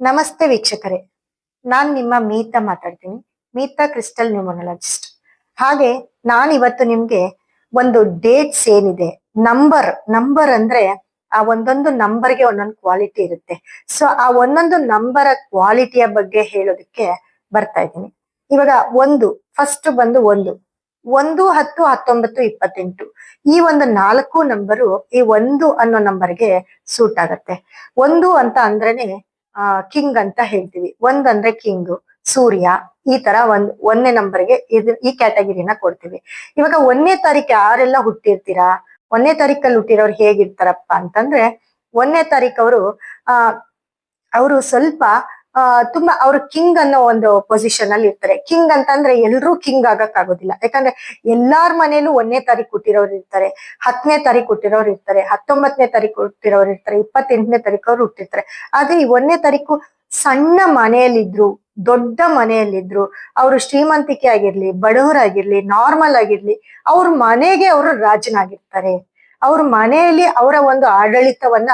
ನಮಸ್ತೆ ವೀಕ್ಷಕರೇ. ನಾನ್ ನಿಮ್ಮ ಮೀತಾ ಮಾತಾಡ್ತೀನಿ. Meeta Crystal pneumonologist. ಹಾಗೆ ನಾನ್ ಇವತ್ತು ನಿಮ್ಗೆ ಒಂದು ಡೇಟ್ಸ್ ಏನಿದೆ, ನಂಬರ್ ನಂಬರ್ ಅಂದ್ರೆ ಆ ಒಂದೊಂದು ನಂಬರ್ಗೆ ಒಂದೊಂದು ಕ್ವಾಲಿಟಿ ಇರುತ್ತೆ. ಸೊ, ಆ ಒಂದೊಂದು ನಂಬರ್ ಕ್ವಾಲಿಟಿಯ ಬಗ್ಗೆ ಹೇಳೋದಕ್ಕೆ ಬರ್ತಾ ಇದ್ದೀನಿ. ಇವಾಗ ಒಂದು ಫಸ್ಟ್ ಬಂದು ಒಂದು. ಒಂದು, ಹತ್ತು, ಹತ್ತೊಂಬತ್ತು, ಇಪ್ಪತ್ತೆಂಟು. ಈ ಒಂದು ನಾಲ್ಕು ನಂಬರು ಈ ಒಂದು ಅನ್ನೋ ನಂಬರ್ಗೆ ಸೂಟ್ ಆಗತ್ತೆ. ಒಂದು ಅಂತ ಅಂದ್ರೇನೆ ಕಿಂಗ್ ಅಂತ ಹೇಳ್ತೀವಿ. ಒಂದಂದ್ರೆ ಕಿಂಗ್ ಸೂರ್ಯ, ಈ ತರ ಒಂದ್, ಒಂದನೇ ನಂಬರ್ಗೆ ಇದು, ಈ ಕ್ಯಾಟಗಿರಿನ ಕೊಡ್ತೀವಿ. ಇವಾಗ ಒಂದನೇ ತಾರೀಕು ಯಾರೆಲ್ಲ ಹುಟ್ಟಿರ್ತೀರಾ? ಒಂದನೇ ತಾರೀಕಲ್ಲಿ ಹುಟ್ಟಿರೋರು ಹೇಗಿರ್ತಾರಪ್ಪ ಅಂತಂದ್ರೆ, ಒಂದನೇ ತಾರೀಕು ಅವರು, ಆ, ಅವರು ಸ್ವಲ್ಪ ಆ ತುಂಬಾ ಅವರು ಕಿಂಗ್ ಅನ್ನೋ ಒಂದು ಪೊಸಿಷನ್ ಅಲ್ಲಿ ಇರ್ತಾರೆ. ಕಿಂಗ್ ಅಂತಂದ್ರೆ ಎಲ್ರೂ ಕಿಂಗ್ ಆಗಕ್ ಆಗೋದಿಲ್ಲ ಯಾಕಂದ್ರೆ ಎಲ್ಲಾರ್ ಮನೇಲೂ ಒಂದನೇ ತಾರೀಕು ಹುಟ್ಟಿರೋರು ಇರ್ತಾರೆ ಹತ್ತನೇ ತಾರೀಕು ಹುಟ್ಟಿರೋರು ಇರ್ತಾರೆ ಹತ್ತೊಂಬತ್ತನೇ ತಾರೀಕು ಹುಟ್ಟಿರೋರು ಇರ್ತಾರೆ, ಇಪ್ಪತ್ತೆಂಟನೇ ತಾರೀಕು ಅವ್ರು ಹುಟ್ಟಿರ್ತಾರೆ. ಆದ್ರೆ ಈ ಒಂದನೇ ತಾರೀಕು ಸಣ್ಣ ಮನೆಯಲ್ಲಿದ್ರು, ದೊಡ್ಡ ಮನೆಯಲ್ಲಿದ್ರು, ಅವರು ಶ್ರೀಮಂತಿಕೆ ಆಗಿರ್ಲಿ, ಬಡವರಾಗಿರ್ಲಿ ನಾರ್ಮಲ್ ಆಗಿರ್ಲಿ, ಅವ್ರ ಮನೆಗೆ ಅವರು ರಾಜನಾಗಿರ್ತಾರೆ. ಅವ್ರ ಮನೆಯಲ್ಲಿ ಅವರ ಒಂದು ಆಡಳಿತವನ್ನ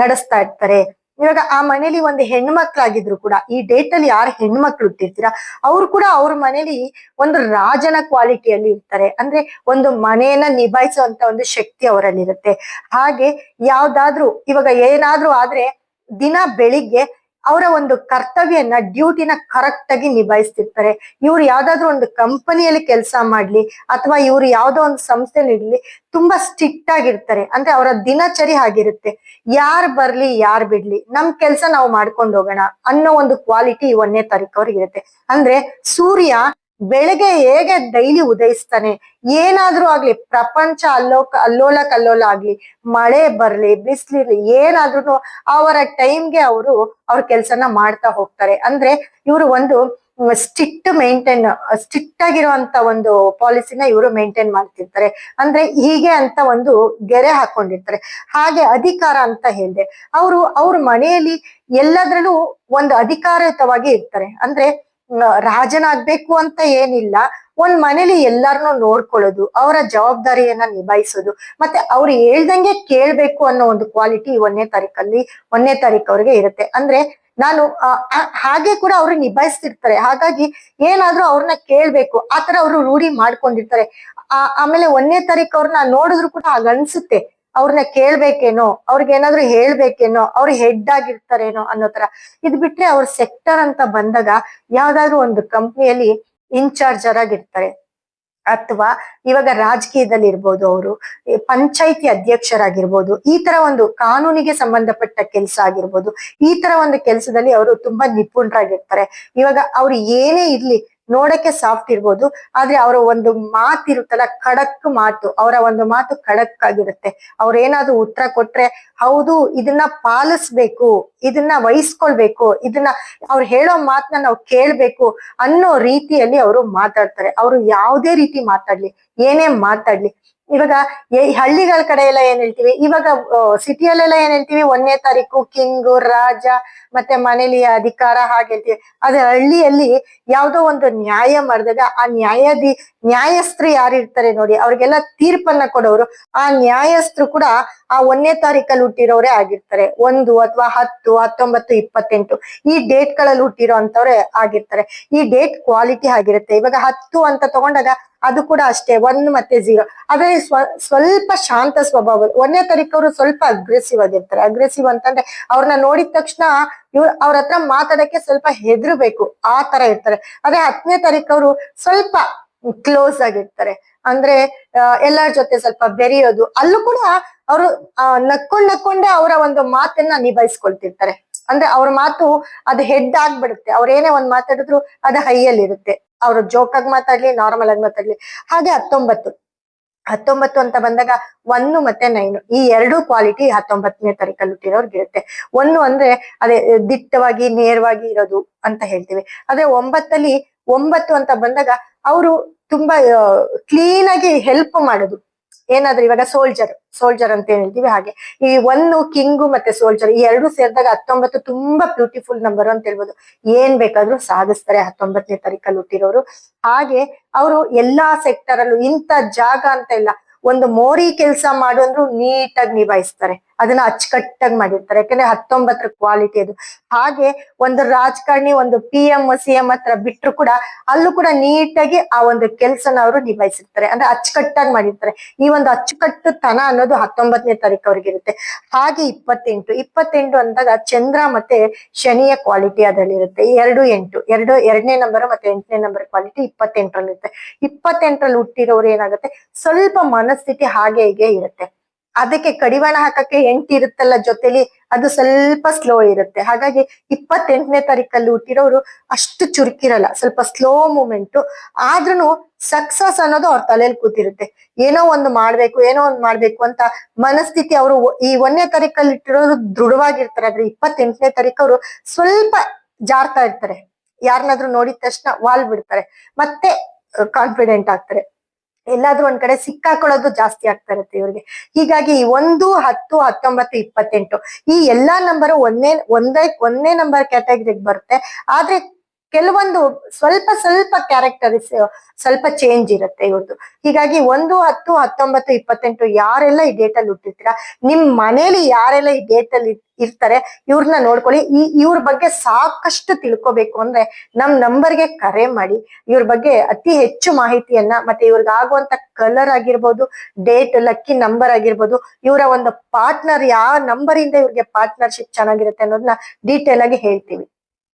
ನಡೆಸ್ತಾ ಇರ್ತಾರೆ. ಇವಾಗ ಆ ಮನೇಲಿ ಒಂದು ಹೆಣ್ಮಕ್ಳಾಗಿದ್ರು ಕೂಡ, ಈ ಡೇಟ್ ಅಲ್ಲಿ ಯಾರು ಹೆಣ್ಮಕ್ಳು ಹುಟ್ಟಿರ್ತೀರಾ ಅವ್ರು ಕೂಡ ಅವ್ರ ಮನೇಲಿ ಒಂದು ರಾಜನ ಕ್ವಾಲಿಟಿಯಲ್ಲಿ ಇರ್ತಾರೆ. ಅಂದ್ರೆ ಒಂದು ಮನೆಯನ್ನ ನಿಭಾಯಿಸುವಂತ ಒಂದು ಶಕ್ತಿ ಅವರಲ್ಲಿರುತ್ತೆ. ಹಾಗೆ ಯಾವ್ದಾದ್ರು ಇವಾಗ ಏನಾದ್ರೂ ಆದ್ರೆ ದಿನ ಬೆಳಿಗ್ಗೆ ಅವರ ಒಂದು ಕರ್ತವ್ಯನ ಡ್ಯೂಟಿನ ಕರೆಕ್ಟ್ ಆಗಿ ನಿಭಾಯಿಸ್ತಿರ್ತಾರೆ. ಇವ್ರು ಯಾವ್ದಾದ್ರು ಒಂದು ಕಂಪನಿಯಲ್ಲಿ ಕೆಲಸ ಮಾಡ್ಲಿ ಅಥವಾ ಇವ್ರು ಯಾವ್ದೋ ಒಂದು ಸಂಸ್ಥೆ ಇರ್ಲಿ ತುಂಬಾ ಸ್ಟ್ರಿಕ್ಟ್ ಆಗಿರ್ತಾರೆ. ಅಂದ್ರೆ ಅವರ ದಿನಚರಿ ಆಗಿರುತ್ತೆ ಯಾರ್ ಬರ್ಲಿ, ಯಾರ್ ಬಿಡ್ಲಿ, ನಮ್ ಕೆಲ್ಸ ನಾವು ಮಾಡ್ಕೊಂಡು ಹೋಗೋಣ ಅನ್ನೋ ಒಂದು ಕ್ವಾಲಿಟಿ ಒಂದನೇ ತಾರೀಕು ಅವ್ರಿಗೆ ಇರುತ್ತೆ ಅಂದ್ರೆ ಸೂರ್ಯ ಬೆಳಗ್ಗೆ ಹೇಗೆ ಡೈಲಿ ಉದಯಿಸ್ತಾನೆ? ಏನಾದ್ರೂ ಆಗ್ಲಿ, ಪ್ರಪಂಚ ಅಲ್ಲೋ ಅಲ್ಲೋಲ ಕಲ್ಲೋಲ ಆಗ್ಲಿ, ಮಳೆ ಬರ್ಲಿ, ಬಿಸ್ಲಿರ್ಲಿ ಏನಾದ್ರೂ ಅವರ ಟೈಮ್ಗೆ ಅವರು ಅವ್ರ ಕೆಲ್ಸನ ಮಾಡ್ತಾ ಹೋಗ್ತಾರೆ. ಅಂದ್ರೆ ಇವರು ಒಂದು ಸ್ಟ್ರಿಕ್ಟ್ ಮೇಂಟೈನ್ ಸ್ಟ್ರಿಕ್ಟ್ ಆಗಿರುವಂತ ಒಂದು ಪಾಲಿಸಿನ ಇವರು ಮೇಂಟೈನ್ ಮಾಡ್ತಿರ್ತಾರೆ. ಅಂದ್ರೆ ಹೀಗೆ ಅಂತ ಒಂದು ಗೆರೆ ಹಾಕೊಂಡಿರ್ತಾರೆ. ಹಾಗೆ ಅಧಿಕಾರ ಅಂತ ಹೇಳಿದೆ, ಅವರು ಅವ್ರ ಮನೆಯಲ್ಲಿ ಎಲ್ಲದ್ರಲ್ಲೂ ಒಂದು ಅಧಿಕಾರಯುತವಾಗಿ ಇರ್ತಾರೆ. ಅಂದ್ರೆ ರಾಜನಾಗ್ಬೇಕು ಅಂತ ಏನಿಲ್ಲ. ಒಂದ್ ಮನೇಲಿ ಎಲ್ಲಾರನ್ನೂ ನೋಡ್ಕೊಳ್ಳೋದು, ಅವರ ಜವಾಬ್ದಾರಿಯನ್ನ ನಿಭಾಯಿಸೋದು, ಮತ್ತೆ ಅವ್ರು ಹೇಳ್ದಂಗೆ ಕೇಳ್ಬೇಕು ಅನ್ನೋ ಒಂದು ಕ್ವಾಲಿಟಿ ಒಂದೇ ತಾರೀಕಲ್ಲಿ ಒಂದೇ ತಾರೀಕು ಅವ್ರಿಗೆ ಇರುತ್ತೆ. ಅಂದ್ರೆ ನಾನು ಹಾಗೆ ಕೂಡ ಅವ್ರು ನಿಭಾಯಿಸ್ತಿರ್ತಾರೆ. ಹಾಗಾಗಿ ಏನಾದ್ರೂ ಅವ್ರನ್ನ ಕೇಳ್ಬೇಕು ಆತರ ಅವರು ರೂಢಿ ಮಾಡ್ಕೊಂಡಿರ್ತಾರೆ. ಆ, ಆಮೇಲೆ ಒಂದೇ ತಾರೀಕು ಅವ್ರನ್ನ ನೋಡಿದ್ರು ಕೂಡ ಹಾಗ ಅನ್ಸುತ್ತೆ ಅವ್ರನ್ನ ಕೇಳ್ಬೇಕೇನೋ, ಅವ್ರಿಗೆ ಏನಾದ್ರು ಹೇಳ್ಬೇಕೇನೋ, ಅವ್ರು ಹೆಡ್ ಆಗಿರ್ತಾರೇನೋ ಅನ್ನೋ ತರ. ಇದ್ ಬಿಟ್ರೆ ಅವ್ರ ಸೆಕ್ಟರ್ ಅಂತ ಬಂದಾಗ ಯಾವ್ದಾದ್ರು ಒಂದು ಕಂಪ್ನಿಯಲ್ಲಿ ಇನ್ಚಾರ್ಜರ್ ಆಗಿರ್ತಾರೆ ಅಥವಾ ಇವಾಗ ರಾಜಕೀಯದಲ್ಲಿ ಇರ್ಬೋದು ಅವರು ಪಂಚಾಯಿತಿ ಅಧ್ಯಕ್ಷರಾಗಿರ್ಬೋದು, ಈ ತರ ಒಂದು ಕಾನೂನಿಗೆ ಸಂಬಂಧಪಟ್ಟ ಕೆಲಸ ಆಗಿರ್ಬೋದು, ಈ ತರ ಒಂದು ಕೆಲಸದಲ್ಲಿ ಅವರು ತುಂಬಾ ನಿಪುಣರಾಗಿರ್ತಾರೆ. ಇವಾಗ ಅವ್ರು ಏನೇ ಇರ್ಲಿ ನೋಡಕ್ಕೆ ಸಾಫ್ಟ್ ಇರ್ಬೋದು, ಆದ್ರೆ ಅವರ ಒಂದು ಮಾತಿರುತ್ತಲ್ಲ, ಖಡಕ್ ಮಾತು, ಅವರ ಒಂದು ಮಾತು ಖಡಕ್ ಆಗಿರುತ್ತೆ ಅವ್ರೇನಾದ್ರೂ ಉತ್ತರ ಕೊಟ್ರೆ, ಹೌದು, ಇದನ್ನ ಪಾಲಿಸ್ಬೇಕು, ಇದನ್ನ ವಹಿಸ್ಕೊಳ್ಬೇಕು, ಇದನ್ನ ಅವ್ರು ಹೇಳೋ ಮಾತನ್ನ ನಾವು ಕೇಳ್ಬೇಕು ಅನ್ನೋ ರೀತಿಯಲ್ಲಿ ಅವರು ಮಾತಾಡ್ತಾರೆ. ಅವರು ಯಾವುದೇ ರೀತಿ ಮಾತಾಡ್ಲಿ, ಏನೇ ಮಾತಾಡ್ಲಿ ಇವಾಗ ಹಳ್ಳಿಗಳ ಕಡೆ ಎಲ್ಲ ಏನ್ ಹೇಳ್ತೀವಿ? ಇವಾಗ ಸಿಟಿಯಲ್ಲೆಲ್ಲ ಏನ್ ಹೇಳ್ತೀವಿ? ಒಂದನೇ ತಾರೀಕು, ಕಿಂಗು, ರಾಜ, ಮತ್ತೆ ಮನೇಲಿ ಅಧಿಕಾರ ಹಾಗೆ ಹೇಳ್ತೀವಿ. ಆದ್ರೆ ಹಳ್ಳಿಯಲ್ಲಿ ಯಾವ್ದೋ ಒಂದು ನ್ಯಾಯ ಮಾಡಿದಾಗ ಆ ನ್ಯಾಯಾಧಿ ನ್ಯಾಯಸ್ಥರು ಯಾರಿರ್ತಾರೆ ನೋಡಿ, ಅವ್ರಿಗೆಲ್ಲ ತೀರ್ಪನ್ನ ಕೊಡೋರು, ಆ ನ್ಯಾಯಸ್ಥರು ಕೂಡ ಆ ಒಂದನೇ ತಾರೀಕಲ್ಲಿ ಹುಟ್ಟಿರೋರೇ ಆಗಿರ್ತಾರೆ. ಒಂದು ಅಥವಾ ಹತ್ತು, ಹತ್ತೊಂಬತ್ತು, ಇಪ್ಪತ್ತೆಂಟು. ಈ ಡೇಟ್ಗಳಲ್ಲಿ ಹುಟ್ಟಿರೋ ಅಂತವ್ರೆ ಆಗಿರ್ತಾರೆ. ಈ ಡೇಟ್ ಕ್ವಾಲಿಟಿ ಆಗಿರುತ್ತೆ. ಇವಾಗ ಹತ್ತು ಅಂತ ತಗೊಂಡಾಗ ಅದು ಕೂಡ ಅಷ್ಟೇ ಒನ್ ಮತ್ತೆ ಜೀರೋ ಆದ್ರೆ ಸ್ವ, ಸ್ವಲ್ಪ ಶಾಂತ ಸ್ವಭಾವ. ಒಂದನೇ ತಾರೀಕವರು ಸ್ವಲ್ಪ ಅಗ್ರೆಸಿವ್ ಆಗಿರ್ತಾರೆ. ಅಗ್ರೆಸಿವ್ ಅಂತಂದ್ರೆ ಅವ್ರನ್ನ ನೋಡಿದ ತಕ್ಷಣ ಇವ್ರು, ಅವ್ರ ಹತ್ರ ಮಾತಾಡಕ್ಕೆ ಸ್ವಲ್ಪ ಹೆದರ್ಬೇಕು. ಆ ತರ ಇರ್ತಾರೆ. ಅದೇ ಹತ್ತನೇ ತಾರೀಕು ಅವರು ಸ್ವಲ್ಪ ಕ್ಲೋಸ್ ಆಗಿರ್ತಾರೆ. ಅಂದ್ರೆ ಎಲ್ಲರ ಜೊತೆ ಸ್ವಲ್ಪ ಬೆರೆಯೋದು, ಅಲ್ಲೂ ಕೂಡ ಅವರು ನಕ್ಕೊಂಡ್ ನಕ್ಕೊಂಡೆ ಅವರ ಒಂದು ಮಾತನ್ನ ನಿಭಾಯಿಸ್ಕೊಳ್ತಿರ್ತಾರೆ. ಅಂದ್ರೆ ಅವ್ರ ಮಾತು ಅದು ಹೆಡ್ ಆಗ್ಬಿಡುತ್ತೆ. ಅವ್ರ ಏನೇ ಒಂದ್ ಮಾತಾಡಿದ್ರು ಅದು ಹೈಯಲ್ಲಿ ಇರುತ್ತೆ ಅವ್ರು ಜೋಕ್ ಆಗಿ ಮಾತಾಡ್ಲಿ ನಾರ್ಮಲ್ ಆಗಿ ಮಾತಾಡ್ಲಿ. ಹಾಗೆ ಹತ್ತೊಂಬತ್ತು. ಹತ್ತೊಂಬತ್ತು ಅಂತ ಬಂದಾಗ ಒಂದು ಮತ್ತೆ ನೈನು ಈ ಎರಡು ಕ್ವಾಲಿಟಿ ಹತ್ತೊಂಬತ್ತನೇ ತಾರೀಕಲ್ಲಿ ಹುಟ್ಟಿರೋರ್ಗೆ ಇರುತ್ತೆ. ಒಂದು ಅಂದ್ರೆ ಅದೇ ದಿಟ್ಟವಾಗಿ, ನೇರವಾಗಿ ಇರೋದು ಅಂತ ಹೇಳ್ತೀವಿ. ಆದ್ರೆ ಒಂಬತ್ತಲ್ಲಿ, ಒಂಬತ್ತು ಅಂತ ಬಂದಾಗ ಅವರು ತುಂಬಾ ಕ್ಲೀನ್ ಆಗಿ ಹೆಲ್ಪ್ ಮಾಡೋದು. ಏನಾದ್ರೂ ಇವಾಗ ಸೋಲ್ಜರ್ ಸೋಲ್ಜರ್ ಅಂತ ಹೇಳ್ತೀವಿ ಹಾಗೆ. ಈ ಒಂದು ಕಿಂಗು ಮತ್ತೆ ಸೋಲ್ಜರ್ ಈ ಎರಡು ಸೇರಿದಾಗ ಹತ್ತೊಂಬತ್ತು ತುಂಬಾ ಬ್ಯೂಟಿಫುಲ್ ನಂಬರ್ ಅಂತ ಹೇಳ್ಬೋದು. ಏನ್ ಬೇಕಾದ್ರೂ ಸಾಧಿಸ್ತಾರೆ ಹತ್ತೊಂಬತ್ತನೇ ತಾರೀಕಲ್ಲಿ ಹುಟ್ಟಿರೋರು. ಹಾಗೆ ಅವರು ಎಲ್ಲಾ ಸೆಕ್ಟರ್ ಅಲ್ಲೂ ಇಂಥ ಜಾಗ ಅಂತ ಇಲ್ಲ. ಒಂದು ಮೋರಿ ಕೆಲಸ ಮಾಡೋಂದ್ರು ನೀಟಾಗಿ ನಿಭಾಯಿಸ್ತಾರೆ. ಅದನ್ನ ಅಚ್ಚುಕಟ್ಟಾಗಿ ಮಾಡಿರ್ತಾರೆ. ಯಾಕಂದ್ರೆ ಹತ್ತೊಂಬತ್ತರ ಕ್ವಾಲಿಟಿ ಅದು. ಹಾಗೆ ಒಂದು ರಾಜಕಾರಣಿ, ಒಂದು ಪಿ ಎಂ ಸಿ ಎಂ ಹತ್ರ ಬಿಟ್ರು ಕೂಡ ಅಲ್ಲೂ ಕೂಡ ನೀಟಾಗಿ ಆ ಒಂದು ಕೆಲ್ಸನ ಅವರು ನಿಭಾಯಿಸಿರ್ತಾರೆ. ಅಂದ್ರೆ ಅಚ್ಚುಕಟ್ಟಾಗಿ ಮಾಡಿರ್ತಾರೆ. ಈ ಒಂದು ಅಚ್ಚುಕಟ್ಟು ತನ ಅನ್ನೋದು ಹತ್ತೊಂಬತ್ತನೇ ತಾರೀಕು ಅವ್ರಿಗೆ ಇರುತ್ತೆ. ಹಾಗೆ ಇಪ್ಪತ್ತೆಂಟು. ಇಪ್ಪತ್ತೆಂಟು ಅಂದಾಗ ಚಂದ್ರ ಮತ್ತೆ ಶನಿಯ ಕ್ವಾಲಿಟಿ ಅದರಲ್ಲಿ ಇರುತ್ತೆ ಎರಡು ಎಂಟು. ಎರಡು, ಎರಡನೇ ನಂಬರ್ ಮತ್ತೆ ಎಂಟನೇ ನಂಬರ್ ಕ್ವಾಲಿಟಿ ಇಪ್ಪತ್ತೆಂಟರಲ್ಲಿ ಇರುತ್ತೆ ಇಪ್ಪತ್ತೆಂಟರಲ್ಲಿ ಹುಟ್ಟಿರೋರು ಏನಾಗುತ್ತೆ? ಸ್ವಲ್ಪ ಮನಸ್ಥಿತಿ ಹಾಗೆ ಹೀಗೆ ಇರುತ್ತೆ. ಅದಕ್ಕೆ ಕಡಿವಾಣ ಹಾಕಕ್ಕೆ ಎಂಟು ಇರುತ್ತಲ್ಲ ಜೊತೆಲಿ ಅದು ಸ್ವಲ್ಪ ಸ್ಲೋ ಇರುತ್ತೆ. ಹಾಗಾಗಿ ಇಪ್ಪತ್ತೆಂಟನೇ ತಾರೀಕಲ್ಲಿ ಹುಟ್ಟಿರೋರು ಅಷ್ಟು ಚುರುಕಿರಲ್ಲ, ಸ್ವಲ್ಪ ಸ್ಲೋ ಮೂಮೆಂಟ್ ಆದ್ರೂ ಸಕ್ಸಸ್ ಅನ್ನೋದು ಅವ್ರ ತಲೆಯಲ್ಲಿ ಕೂತಿರುತ್ತೆ. ಏನೋ ಒಂದು ಮಾಡ್ಬೇಕು, ಏನೋ ಒಂದು ಮಾಡ್ಬೇಕು ಅಂತ ಮನಸ್ಥಿತಿ ಅವರು ಈ ಒಂದನೇ ತಾರೀಕಲ್ಲಿ ಇಟ್ಟಿರೋರು ದೃಢವಾಗಿರ್ತಾರೆ. ಆದ್ರೆ ಇಪ್ಪತ್ತೆಂಟನೇ ತಾರೀಕು ಅವರು ಸ್ವಲ್ಪ ಜಾರ್ತಾ ಇರ್ತಾರೆ. ಯಾರನ್ನಾದ್ರೂ ನೋಡಿದ ತಕ್ಷಣ ವಾಲ್ ಬಿಡ್ತಾರೆ. ಮತ್ತೆ ಕಾನ್ಫಿಡೆಂಟ್ ಆಗ್ತಾರೆ. ಎಲ್ಲಾದ್ರೂ ಒಂದ್ ಕಡೆ ಸಿಕ್ಕಾಕೊಳ್ಳೋದು ಜಾಸ್ತಿ ಆಗ್ತಾ ಇರುತ್ತೆ ಇವ್ರಿಗೆ. ಹೀಗಾಗಿ ಒಂದು, ಹತ್ತು, ಹತ್ತೊಂಬತ್ತು, ಇಪ್ಪತ್ತೆಂಟು ಈ ಎಲ್ಲಾ ನಂಬರ್ ಒಂದೇ ಒಂದೇ ಒಂದೇ ನಂಬರ್ ಕ್ಯಾಟಗರಿಗೆ ಬರುತ್ತೆ. ಆದ್ರೆ ಕೆಲವೊಂದು ಸ್ವಲ್ಪ ಸ್ವಲ್ಪ ಕ್ಯಾರೆಕ್ಟರಿಸ್ ಸ್ವಲ್ಪ ಚೇಂಜ್ ಇರುತ್ತೆ ಇವ್ರದ್ದು ಹೀಗಾಗಿ ಒಂದು ಹತ್ತು, ಹತ್ತೊಂಬತ್ತು, ಇಪ್ಪತ್ತೆಂಟು ಯಾರೆಲ್ಲ ಈ ಡೇಟ್ ಅಲ್ಲಿ ಹುಟ್ಟಿರ್ತೀರಾ, ನಿಮ್ ಮನೇಲಿ ಯಾರೆಲ್ಲ ಈ ಡೇಟ್ ಅಲ್ಲಿ ಇರ್ತಾರೆ ಇವ್ರನ್ನ ನೋಡ್ಕೊಳ್ಳಿ. ಈ ಇವ್ರ ಬಗ್ಗೆ ಸಾಕಷ್ಟು ತಿಳ್ಕೊಬೇಕು ಅಂದ್ರೆ ನಮ್ ನಂಬರ್ಗೆ ಕರೆ ಮಾಡಿ, ಇವ್ರ ಬಗ್ಗೆ ಅತಿ ಹೆಚ್ಚು ಮಾಹಿತಿಯನ್ನ, ಮತ್ತೆ ಇವ್ರಿಗೆ ಆಗುವಂತ ಕಲರ್ ಆಗಿರ್ಬೋದು ಡೇಟ್ ಲಕ್ಕಿ ನಂಬರ್ ಆಗಿರ್ಬೋದು, ಇವರ ಒಂದು ಪಾರ್ಟ್ನರ್ ಯಾವ ನಂಬರ್ ಇಂದ ಇವ್ರಿಗೆ ಪಾರ್ಟ್ನರ್ಶಿಪ್ ಚೆನ್ನಾಗಿರುತ್ತೆ ಅನ್ನೋದನ್ನ ಡೀಟೇಲ್ ಆಗಿ ಹೇಳ್ತೀವಿ.